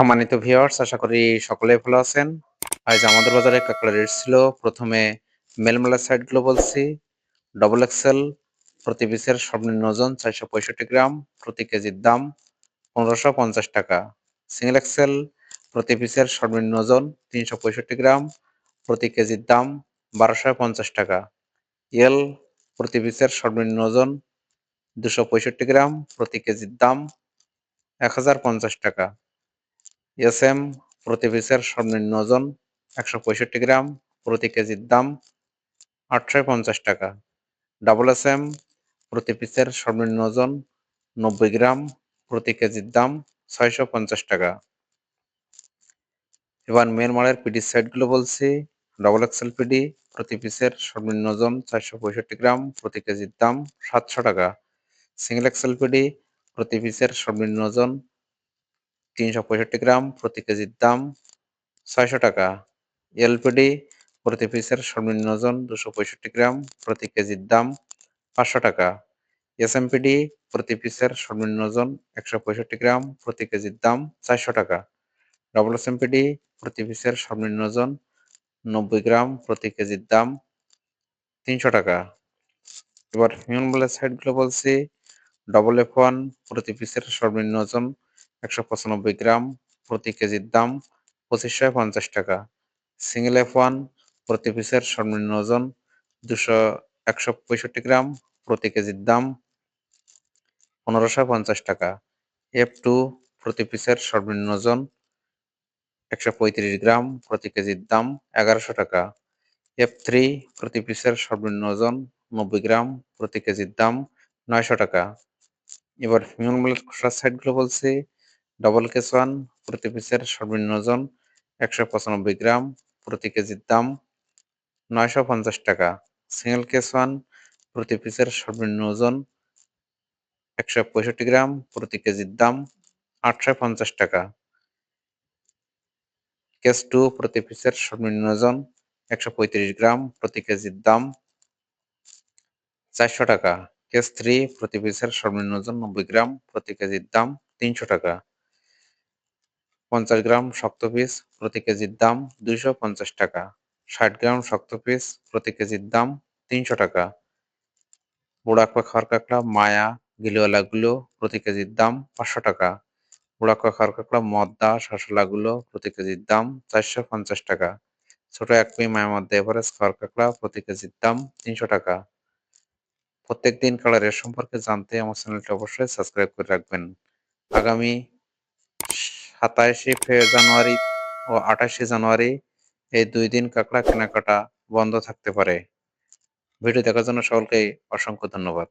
সম্মানিত ভিউয়ার্স আশা করি সকলে ভালো আছেন। আজ আমাদের বাজারে কাঁকড়া রেট ছিল। প্রথমে মেলমেলা সাইডগুলো বলছি। ডবল এক্সেল প্রতি পিসের সর্বনিম্ন ওজন চারশো পঁয়ষট্টি গ্রাম। প্রতি কেজির দাম পনেরোশো পঞ্চাশ টাকা। সিঙ্গেল এক্সেল প্রতি পিসের সর্বনিম্ন ওজন তিনশো পঁয়ষট্টি গ্রাম। প্রতি কেজির দাম বারোশো পঞ্চাশ টাকা। এল প্রতি পিসের সর্বনিম্ন ওজন দুশো পঁয়ষট্টি গ্রাম। প্রতি কেজির দাম এক হাজার পঞ্চাশ টাকা। এস এম প্রতি পিসের সর্বনিম্ন ওজন একশো পঁয়ষট্টি গ্রাম, প্রতি কেজির দাম আটশো পঞ্চাশ টাকা। ডাবল এস এম প্রতি পিসের সর্বনিম্ন ওজন নব্বই গ্রাম, প্রতি কেজির দাম ছয়শো পঞ্চাশ টাকা। এবার মেন মালের পিডি সাইডগুলো বলছি। ডবল এক্সেল পিডি প্রতি পিসের সর্বনিম্ন ওজন চারশো পঁয়ষট্টি গ্রাম, প্রতি কেজির দাম সাতশো টাকা। সিঙ্গেল এক্সেল পিডি প্রতি পিসের সর্বনিম্ন ওজন তিনশো পঁয়ষট্টি গ্রাম প্রতি কেজির দাম ছয়শো টাকা। এলপিডি প্রতি পিসের সর্বনিম্ন ওজন দুশো পঁয়ষট্টি গ্রাম প্রতি কেজির দাম পাঁচশো টাকা। এসএমপিডি প্রতি পিসের সর্বনিম্ন ওজন একশো পঁয়ষট্টি গ্রাম প্রতি কেজির দাম চারশো টাকা। ডবল এসএমপিডি প্রতি পিসের সর্বনিম্ন ওজন নব্বই গ্রাম প্রতি কেজির দাম তিনশো টাকা। এবার হিউম্যান সাইডগুলো বলছি। ডবল এফ ওয়ান প্রতি পিসের সর্বনিম্ন ওজন একশো পঁচানব্বই গ্রাম প্রতি কেজির দাম পঁচিশশো পঞ্চাশ টাকা। সিঙ্গেল এফ ওয়ান প্রতি পিসের সর্বনিম্ন ওজন দুশো একশো পঁয়ষট্টি গ্রাম প্রতি কেজির দাম পনেরোশো পঞ্চাশ টাকা। এফ টু প্রতি পিসের সর্বনিম্ন ওজন একশো পঁয়ত্রিশ গ্রাম প্রতি কেজির দাম এগারোশো টাকা। এফ থ্রি প্রতি পিসের সর্বনিম্ন ওজন নব্বই গ্রাম প্রতি কেজির দাম নয়শো টাকা। এবার হিউম্যান খোসার সাইডগুলো বলছি। ডবল কেস ওয়ান প্রতি পিসের সর্বনিম্ন ওজন একশো পঁচানব্বই গ্রাম, প্রতি কেজির দাম নয়শো পঞ্চাশ টাকা। সিঙ্গেল কেস ওয়ান প্রতি পিসের সর্বনিম্ন ওজন একশো পঁয়ষট্টি গ্রাম, প্রতি কেজির দাম আটশো পঞ্চাশ টাকা। কেস টু প্রতি পিসের সর্বনিম্ন ওজন একশো পঁয়ত্রিশ গ্রাম, প্রতি কেজির দাম চারশো টাকা। কেস থ্রি প্রতি পিসের সর্বনিম্ন ওজন নব্বই গ্রাম, প্রতি কেজির দাম তিনশো টাকা। পঞ্চাশ গ্রাম শক্ত পিস প্রতি কেজির দাম দুইশো পঞ্চাশ টাকা। ষাট গ্রাম শক্ত পিস প্রতি কেজির দাম তিনশো টাকা। বুড়াকুয়া খড় কাঁকড়া মায়া গিলিওয়ালাগুলো প্রতি কেজির দাম পাঁচশো টাকা। বুড়াকুয়া খড় কাঁকড়া মদ্দা শাসলাগুলো প্রতি কেজির দাম চারশো পঞ্চাশ টাকা। ছোট এক পি মায়া মধ্যে এভারেজ খড় কাঁকড়া প্রতি কেজির দাম তিনশো টাকা। প্রত্যেক দিন কালারের সম্পর্কে জানতে আমার চ্যানেলটি অবশ্যই সাবস্ক্রাইব করে রাখবেন। আগামী সাতাশে জানুয়ারি ও আঠাশে জানুয়ারি এই দুই দিন কাঁকড়া কেনাকাটা বন্ধ থাকতে পারে। ভিডিও দেখার জন্য সকলকে অসংখ্য ধন্যবাদ।